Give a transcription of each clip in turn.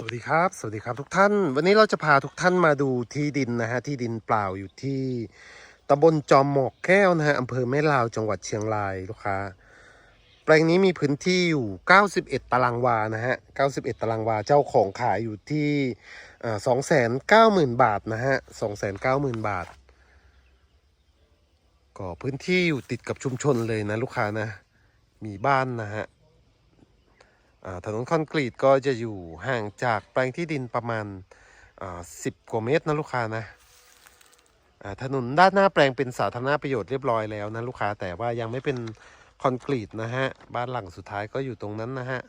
สวัสดีครับ สวัสดีครับทุกท่าน วันนี้เราจะพาทุกท่านมาดูที่ดินนะฮะที่ดินเปล่าอยู่ที่ตำบลจอมหมอกแก้วนะฮะอำเภอแม่ลาวจังหวัดเชียงรายลูกค้า แปลงนี้มีพื้นที่อยู่ 91 ตารางวานะฮะ 91 ตารางวาเจ้าของขายอยู่ที่สองแสนเก้าหมื่นบาทนะฮะสองแสนเก้าหมื่นบาท ก็พื้นที่อยู่ติดกับชุมชนเลยนะลูกค้านะ มีบ้านนะฮะ ถนนคอนกรีตก็จะอยู่ห่างจากแปลงที่ดินประมาณสิบกว่าเมตรนะลูกค้านะถนนด้านหน้าแปลงเป็นสาธารณประโยชน์เรียบร้อยแล้วนะลูกค้าแต่ว่ายังไม่เป็นคอนกรีตนะฮะบ้านหลังสุดท้ายก็อยู่ตรงนั้นนะฮะ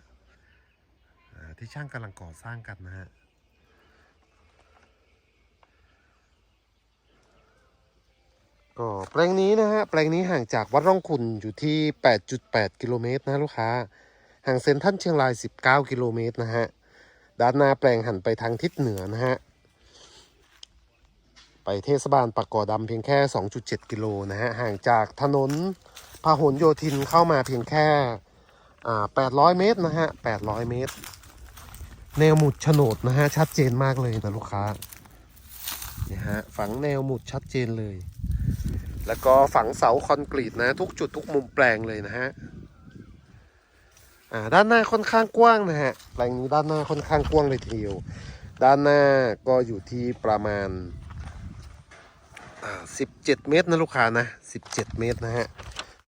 ที่ช่างกำลังก่อสร้างกันนะฮะก็แปลงนี้นะฮะแปลงนี้ห่างจากวัดร่องขุนอยู่ที่ 8.8 กิโลเมตรนะลูกค้า ห่างเซ็นทรัลเชียงราย 19 กิโลเมตรนะฮะ ด้านหน้าแปลงหันไปทางทิศเหนือนะฮะ ไปเทศบาลปากกอดำเพียงแค่ 2.7 กิโลนะฮะ ห่างจากถนนพหลโยธินเข้ามาเพียงแค่800 เมตรนะฮะ 800 เมตร แนวหมุดโฉนดนะฮะ ชัดเจนมากเลยนะลูกค้านี่ฮะ ฝังแนวหมุดชัดเจนเลย แล้วก็ฝังเสาคอนกรีตนะ ทุกจุดทุกมุมแปลงเลยนะฮะ อ่าด้านหน้าค่อนข้างกว้างนะฮะแปลงนี้ด้านหน้าค่อนข้างกว้างเลยทีเดียว ด้านหน้าก็อยู่ที่ประมาณอ่า17เมตรนะลูกค้านะ17เมตรนะฮะ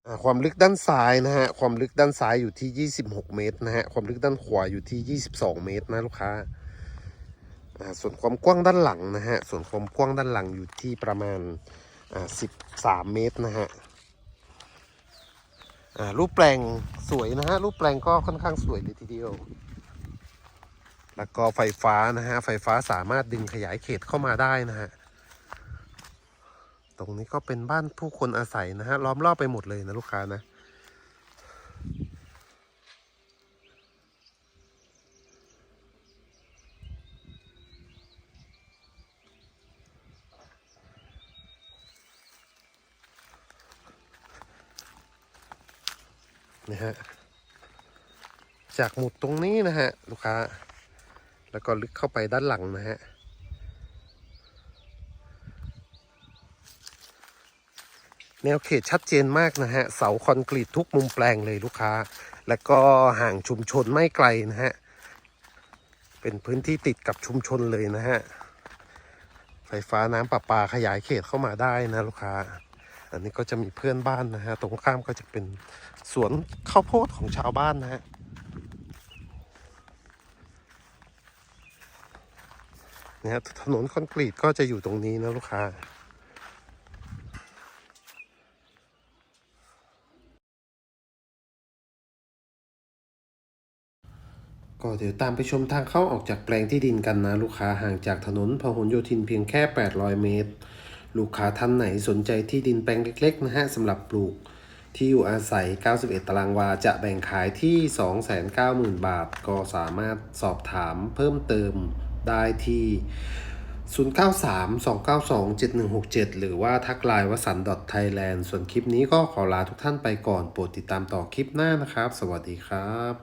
อ่าความลึกด้านซ้ายนะฮะความลึกด้านซ้ายอยู่ที่ 26 เมตรนะฮะความลึกด้านขวาอยู่ที่ 22 เมตรนะลูกค้าอ่าส่วนความกว้างด้านหลังนะฮะส่วนความกว้างด้านหลังอยู่ที่ประมาณอ่า13 เมตรนะฮะ รูปแปลงสวยนะฮะ รูปแปลงก็ค่อนข้างสวยเลยทีเดียว แล้วก็ไฟฟ้านะฮะ ไฟฟ้าสามารถดึงขยายเขตเข้ามาได้นะฮะ ตรงนี้ก็เป็นบ้านผู้คนอาศัยนะฮะ ล้อมรอบไปหมดเลยนะลูกค้านะ นะฮะจากหมุดตรงนี้นะฮะลูกค้า แล้วก็ลึกเข้าไปด้านหลังนะฮะแนวเขตชัดเจนมากนะฮะ เสาคอนกรีตทุกมุมแปลงเลยลูกค้า แล้วก็ห่างชุมชนไม่ไกลนะฮะ เป็นพื้นที่ติดกับชุมชนเลยนะฮะ ไฟฟ้าน้ำประปาขยายเขตเข้ามาได้นะลูกค้า อันนี้ก็จะมีเพื่อนบ้านนะฮะ ตรงข้ามก็จะเป็นสวนข้าวโพดของชาวบ้านนะฮะ เนี่ยถนนคอนกรีตก็จะอยู่ตรงนี้นะลูกค้าก็เดี๋ยวตามไปชมทางเข้าออกจากแปลงที่ดินกันนะ ลูกค้าห่างจากถนนพหลโยธินเพียงแค่ 800 เมตร ลูกค้าท่านไหนสนใจที่ดินแปลงเล็กๆนะฮะสำหรับปลูกที่อยู่อาศัย 91 ตารางวา จะแบ่งขายที่ 290,000 บาท ก็สามารถสอบถามเพิ่มเติมได้ที่ 0932927167 หรือว่าทักไลน์วสันต์ .thailand ส่วนคลิปนี้ก็ขอลาทุกท่านไปก่อน โปรดติดตามต่อคลิปหน้านะครับ สวัสดีครับ